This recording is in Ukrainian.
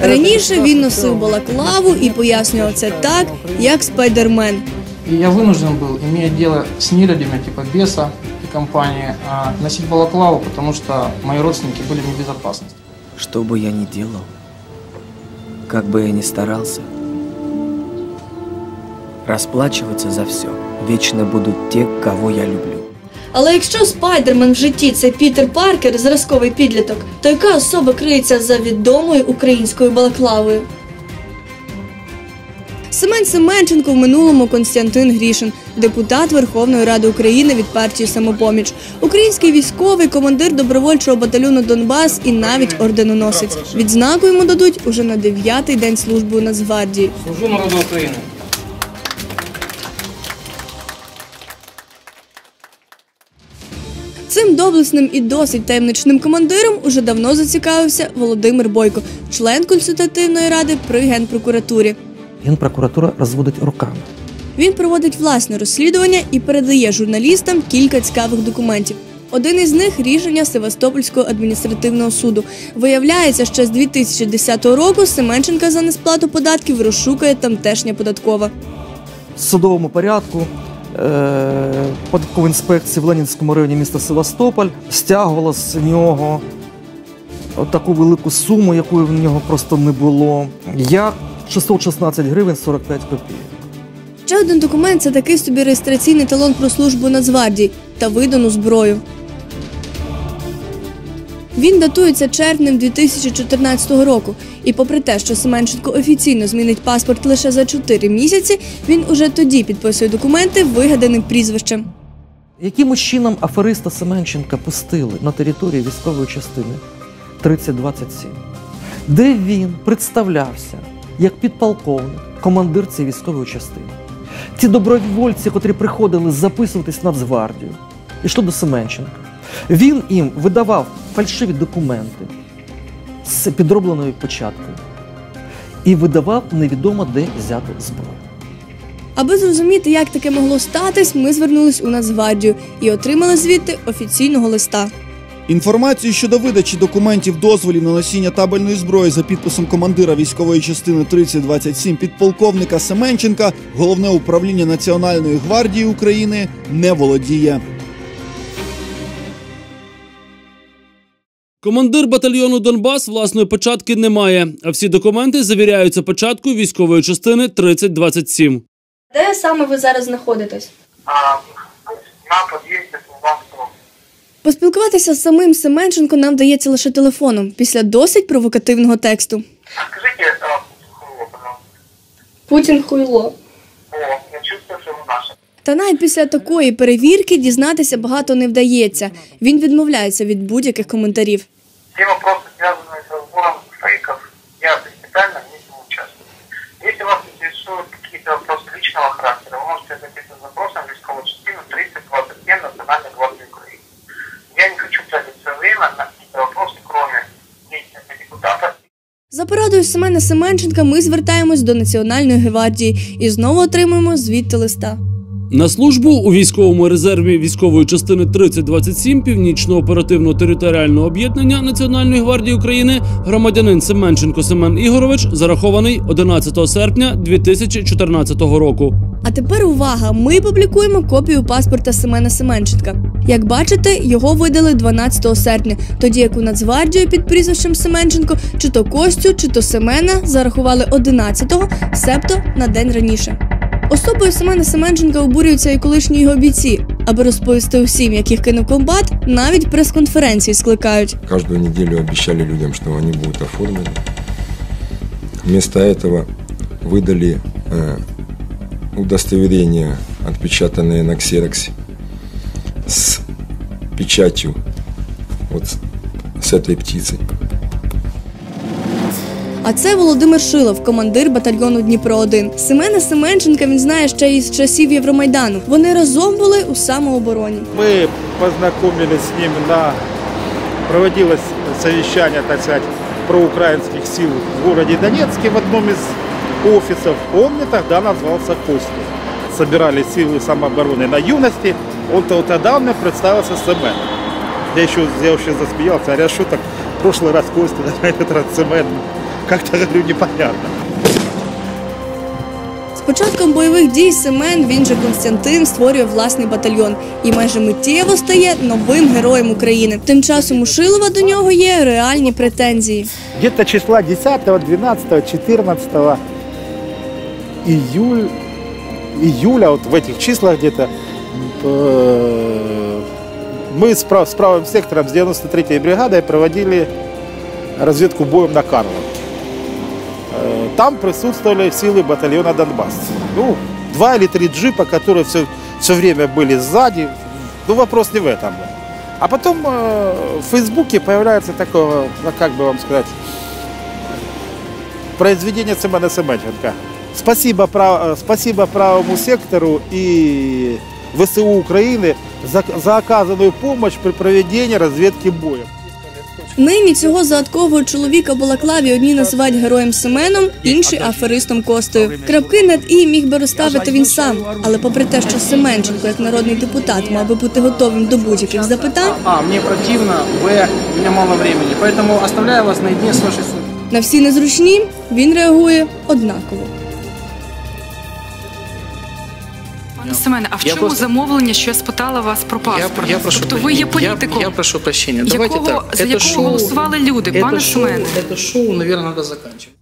Раніше він носив балаклаву і пояснював це так, як спайдермен. И я вынужден был, имея дело с нелюдями типа беса и компании, а, носить балаклаву, потому что мои родственники были в небезопасности. Что бы я ни делал, как бы я ни старался, расплачиваться за все вечно будут те, кого я люблю. Але якщо спайдермен в житті це Пітер Паркер, зразковий підліток, то яка особа криється за відомою українською балаклавою? Семен Семенченко в минулому Константин Грішин, депутат Верховної Ради України від партії Самопоміч, український військовий, командир добровольчого батальйону Донбас і навіть орденоносець. Відзнаку йому дадуть уже на дев'ятий день служби у Нацгвардії. Служу народу Украины. Цим доблесним і досить таємничним командиром уже давно зацікавився Володимир Бойко, член консультативної ради при генпрокуратурі. Генпрокуратура розводить руками. Він проводить власне розслідування і передає журналістам кілька цікавих документів. Один із них рішення Севастопольського адміністративного суду. Виявляється, що з 2010 року Семенченка за несплату податків розшукує тамтешня податкова. В судовому порядку е, інспекції в Ленінському районі міста Севастополь стягувала з нього таку велику суму, якої в нього просто не було. Я 616 гривень 45 копійок. Ще один документ це такий собі реєстраційний талон про службу Нацгвардії та видану зброю. Він датується червнем 2014 року. І попри те, що Семенченко офіційно змінить паспорт лише за 4 місяці, він уже тоді підписує документи вигаданим прізвищем. Якимось чином афериста Семенченка пустили на територію військової частини 3027, де він представлявся як підполковник, командир цієї військової частини. Ті добровольці, котрі приходили записуватись в Нацгвардію, йшли до Семенченка. Він їм видавав фальшиві документи з підробленою початкою і видавав невідомо де взяту зброю. Аби зрозуміти, як таке могло статись, ми звернулись у Нацгвардію і отримали звідти офіційного листа. Інформацію щодо видачі документів дозволів на носіння табельної зброї за підписом командира військової частини 3027 підполковника Семенченка головне управління Національної гвардії України не володіє. Командир батальйону Донбас власної початки не має, а всі документи завіряються початкою військової частини 3027. Де саме ви зараз знаходитесь? а, на Кузбасского. Поспілкуватися з самим Семенченко нам вдається лише телефоном після досить провокативного тексту. А, хуйло, пожалуйста. Путін хуйло. Та навіть після такої перевірки дізнатися багато не вдається. Він відмовляється від будь-яких коментарів. Все вопросы, связанные с разбором фейков, я принципиально в них не участвую. Если вас интересуют какие-то вопросы личного характера, вы можете обратиться с запросом в військовую частину 3027 Национальной гвардии Украины. Я не хочу тратить свое время на какие-то вопросы, кроме деятельности депутата За порадою Семена Семенченка ми звертаємось до Національної гвардії і знову отримуємо звідти листа. На службу у військовому резерві військової частини 3027 Північного оперативно-територіального об'єднання Національної гвардії України громадянин Семенченко Семен Ігорович зарахований 11 серпня 2014 року. А тепер увага! Ми публікуємо копію паспорта Семена Семенченка. Як бачите, його видали 12 серпня, тоді як у Нацгвардію під прізвищем Семенченко чи то Костю, чи то Семена зарахували 11-го, себто на день раніше. Особою Семена Семенченка обурюються і колишні його бійці. Аби розповісти усім, яких кинув комбат, навіть прес-конференції скликають. Каждую неделю обещали людям, что они будут оформлены. Вместо этого выдали э, удостоверение, отпечатанное на ксероксе, с печатью вот с- с этой птицей. А це Володимир Шилов, командир батальйону Дніпро 1 Семена Семенченка він знає ще із часів Євромайдану. Вони разом були у самообороні. Мы познакомились с ним на... Проводилось совещание, так сказать, проукраинских сил в городе Донецке в одном из офисов. Он мне тогда назвался Костей. Собирали силы самообороны на юности. Он-то вот тогда мне представился Семен. Я еще, я вообще засмеялся, говоря, что так в прошлый раз Костя, на этот раз Семен. как-то, говорю, непонятно. З початком бойових дій Семен, він же Константин, створює власний батальйон і майже миттєво стає новим героєм України. Тим часом у Шилова до нього є реальні претензії. Где-то числа 10, 12, 14 июль, июля, вот в этих числах где-то, э, мы с, прав- с правым сектором, с 93-й бригадой проводили разведку боем на Карловке. Там присутствовали силы батальона Донбасс. Ну, два или три джипа, которые все, все время были сзади. Ну, вопрос не в этом. А потом э, в Фейсбуке появляется такое, ну, как бы вам сказать, произведение Семена Семенченко. Спасибо, прав- э, спасибо правому сектору и ВСУ Украины за, за оказанную помощь при проведении разведки боя. Нині цього загадкового чоловіка балаклаві одні називають героєм Семеном, інші аферистом Костою. Крапки над і міг би розставити він сам. Але попри те, що Семенченко, як народний депутат, мав би бути готовим до будь-яких запитань, А, мне противно, Б, у меня мало времени. Поэтому оставляю вас наедине с вашей судьбой. на всі незручні він реагує однаково. Семене, а в Я чому просто- замовлення, що я спитала вас про паспорт? тобто ви є політиком, Я, прошу прощения. якого, Давайте так. за Это якого шоу- голосували люди, это пане шоу, Семене? это шоу, наверное, надо заканчивать.